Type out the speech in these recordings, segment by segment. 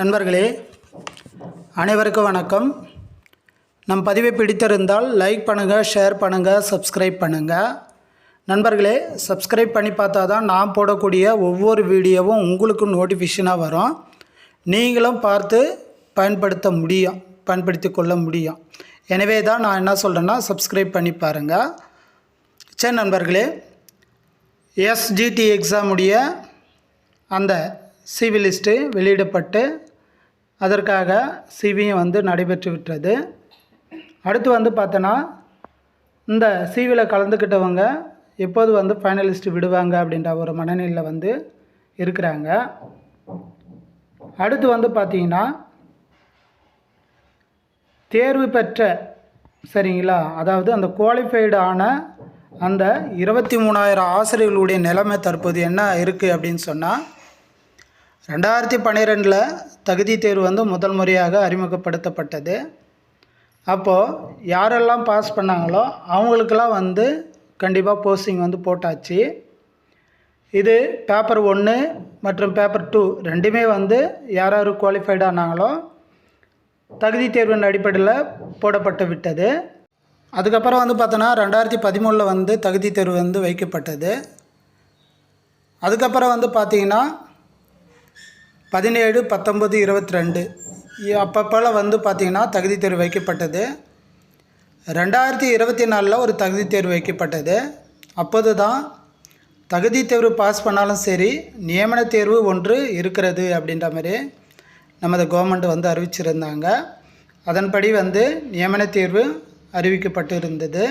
நண்பர்களே அனைவருக்கும் வணக்கம். நம் பதிவை பிடித்திருந்தால் லைக் பண்ணுங்கள் ஷேர் பண்ணுங்கள் சப்ஸ்கிரைப் பண்ணுங்கள் நண்பர்களே சப்ஸ்கிரைப் பண்ணி பார்த்தா தான் நான் போடக்கூடிய ஒவ்வொரு வீடியோவும் உங்களுக்கு நோட்டிஃபிகேஷனாக வரும். நீங்களும் பார்த்து பயன்படுத்த முடியும் பயன்படுத்தி கொள்ள முடியும். எனவே தான் நான் என்ன சொல்கிறேன்னா சப்ஸ்கிரைப் பண்ணி பாருங்கள் சரி நண்பர்களே எஸ்ஜிடி எக்ஸாமுடைய அந்த சிவி லிஸ்ட்டு வெளியிடப்பட்டு அதற்காக சிவியும் வந்து நடைபெற்று விட்டது. அடுத்து வந்து பார்த்தோன்னா இந்த சிவியில் கலந்துக்கிட்டவங்க எப்போது வந்து ஃபைனலிஸ்ட் விடுவாங்க அப்படின்ற ஒரு மனநிலையில் வந்து இருக்கிறாங்க. அடுத்து வந்து பார்த்தீங்கன்னா தேர்வு பெற்ற சரிங்களா? அதாவது அந்த குவாலிஃபைடு ஆன அந்த இருபத்தி மூணாயிரம் ஆசிரியர்களுடைய நிலைமை தற்போது என்ன இருக்குது அப்படின்னு சொன்னால் ரெண்டாயிரத்தி பன்னிரெண்டில் தகுதி தேர்வு வந்து முதல் முறையாக அறிமுகப்படுத்தப்பட்டது. அப்போது யாரெல்லாம் பாஸ் பண்ணாங்களோ அவங்களுக்கெல்லாம் வந்து கண்டிப்பாக போஸ்டிங் வந்து போட்டாச்சு. இது பேப்பர் ஒன்று மற்றும் பேப்பர் டூ ரெண்டுமே வந்து யார் யார் குவாலிஃபைட் ஆனாங்களோ தகுதி தேர்வின் அடிப்படையில் போடப்பட்டு விட்டது. அதுக்கப்புறம் வந்து பார்த்தோன்னா ரெண்டாயிரத்தி பதிமூணில் வந்து தகுதி தேர்வு வந்து வைக்கப்பட்டது. அதுக்கப்புறம் வந்து பார்த்திங்கன்னா பதினேழு பத்தொம்பது இருபத்தி ரெண்டு அப்பப்போலாம் வந்து பார்த்திங்கன்னா தகுதி தேர்வு வைக்கப்பட்டது. ரெண்டாயிரத்தி இருபத்தி நாலில் ஒரு தகுதி தேர்வு வைக்கப்பட்டது. அப்போது தான் தகுதி தேர்வு பாஸ் பண்ணாலும் சரி நியமன தேர்வு ஒன்று இருக்கிறது அப்படின்ற மாதிரி நமது கவர்மெண்ட் வந்து அறிவிச்சிருந்தாங்க. அதன்படி வந்து நியமன தேர்வு அறிவிக்கப்பட்டு இருந்தது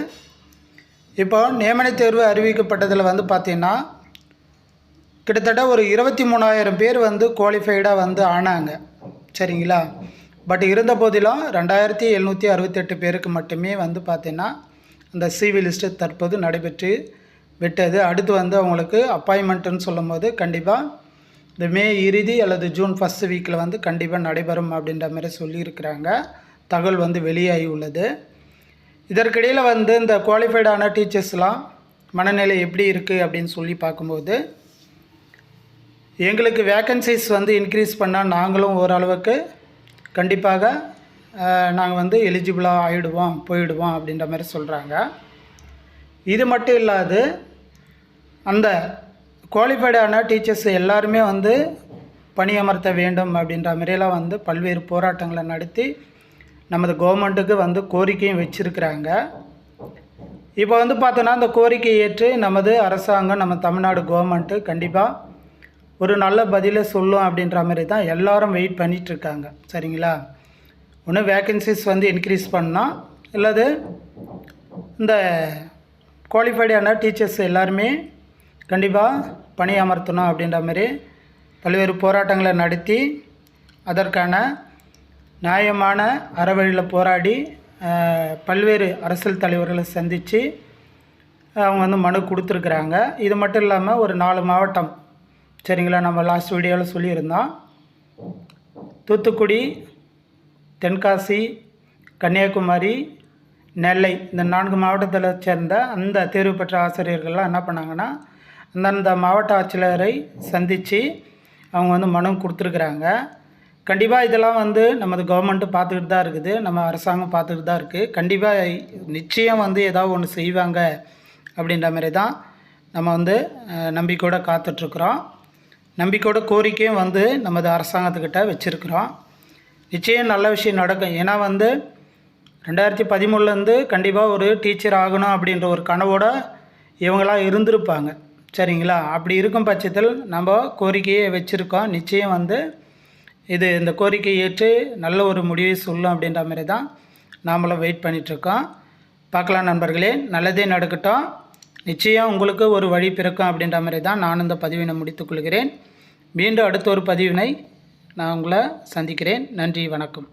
இப்போ நியமன தேர்வு அறிவிக்கப்பட்டதில் வந்து பார்த்திங்கன்னா கிட்டத்தட்ட ஒரு இருபத்தி மூணாயிரம் பேர் வந்து குவாலிஃபைடாக வந்து ஆனாங்க. சரிங்களா? பட் இருந்த போதிலும் ரெண்டாயிரத்தி எழுநூற்றி அறுபத்தெட்டு பேருக்கு மட்டுமே வந்து பார்த்திங்கன்னா அந்த சிவி லிஸ்ட்டு தற்போது நடைபெற்று விட்டது. அடுத்து வந்து அவங்களுக்கு அப்பாயின்மெண்ட்டுன்னு சொல்லும்போது கண்டிப்பாக இந்த மே இறுதி அல்லது ஜூன் ஃபஸ்ட் வீக்கில் வந்து கண்டிப்பாக நடைபெறும் அப்படின்ற மாதிரி சொல்லியிருக்கிறாங்க. தகவல் வந்து வெளியாகி உள்ளது. இதற்கிடையில் வந்து இந்த குவாலிஃபைடான டீச்சர்ஸ்லாம் மனநிலை எப்படி இருக்குது அப்படின்னு சொல்லி பார்க்கும்போது எங்களுக்கு வேக்கன்சிஸ் வந்து இன்க்ரீஸ் பண்ணால் நாங்களும் ஓரளவுக்கு கண்டிப்பாக நாங்கள் வந்து எலிஜிபிளாக ஆகிடுவோம் போயிடுவோம் அப்படின்ற மாதிரி சொல்கிறாங்க இது மட்டும் இல்லாது அந்த குவாலிஃபைடான டீச்சர்ஸ் எல்லாருமே வந்து பணியமர்த்த வேண்டும் அப்படின்ற மாதிரியெல்லாம் வந்து பல்வேறு போராட்டங்களை நடத்தி நமது கவர்மெண்ட்டுக்கு வந்து கோரிக்கையும் வச்சுருக்கிறாங்க. இப்போ வந்து பார்த்தோன்னா அந்த கோரிக்கையை ஏற்று நமது அரசாங்கம் நம்ம தமிழ்நாடு கவர்மெண்ட்டு கண்டிப்பாக ஒரு நல்ல பதிலை சொல்லும் அப்படின்ற மாதிரி தான் எல்லாரும் வெயிட் பண்ணிகிட்ருக்காங்க சரிங்களா? ஒன்று வேக்கன்சிஸ் வந்து இன்க்ரீஸ் பண்ணால் அல்லது இந்த குவாலிஃபைடான டீச்சர்ஸ் எல்லாருமே கண்டிப்பாக பணி அமர்த்தணும் அப்படின்ற மாதிரி பல்வேறு போராட்டங்களை நடத்தி அதற்கான நியாயமான அறவழியில் போராடி பல்வேறு அரசியல் தலைவர்களை சந்தித்து அவங்க வந்து மனு கொடுத்துருக்குறாங்க. இது மட்டும் இல்லாமல் ஒரு நாலு மாவட்டம் சரிங்களா? நம்ம லாஸ்ட் வீடியோவில் சொல்லியிருந்தோம். தூத்துக்குடி தென்காசி கன்னியாகுமரி நெல்லை இந்த நான்கு மாவட்டத்தில் சேர்ந்த அந்த தேர்வு பெற்ற ஆசிரியர்கள்லாம் என்ன பண்ணாங்கன்னா அந்தந்த மாவட்ட ஆட்சியரை சந்தித்து அவங்க வந்து மனு கொடுத்துருக்குறாங்க. கண்டிப்பாக இதெல்லாம் வந்து நமது கவர்மெண்ட்டு பார்த்துக்கிட்டு தான் இருக்குது. நம்ம அரசாங்கம் பார்த்துக்கிட்டு தான் இருக்குது கண்டிப்பாக நிச்சயம் வந்து ஏதாவது ஒன்று செய்வாங்க அப்படின்ற மாதிரி தான் நம்ம வந்து நம்பிக்கையோடு காத்துட்ருக்குறோம் நம்பிக்கையோட கோரிக்கையும் வந்து நமது அரசாங்கத்துக்கிட்ட வச்சுருக்குறோம். நிச்சயம் நல்ல விஷயம் நடக்கும். ஏன்னா வந்து ரெண்டாயிரத்தி பதிமூணுலேருந்து கண்டிப்பாக ஒரு டீச்சர் ஆகணும் அப்படின்ற ஒரு கனவோட இவங்களாம் இருந்திருப்பாங்க. சரிங்களா? அப்படி இருக்கும் பட்சத்தில் நம்ம கோரிக்கையை வச்சுருக்கோம். நிச்சயம் வந்து இது இந்த கோரிக்கை ஏற்று நல்ல ஒரு முடிவை சொல்லும் அப்படின்ற மாதிரி தான் நாமளும் வெயிட் பண்ணிகிட்ருக்கோம் பார்க்கலாம் நண்பர்களே. நல்லதே நடக்கட்டும். நிச்சயம் உங்களுக்கு ஒரு வழி பிறக்கும் அப்படின்ற மாதிரி தான் நான் இந்த பதிவினை முடித்துக்கொள்கிறேன் மீண்டும் அடுத்த ஒரு பதிவினை நான் உங்களை சந்திக்கிறேன். நன்றி வணக்கம்.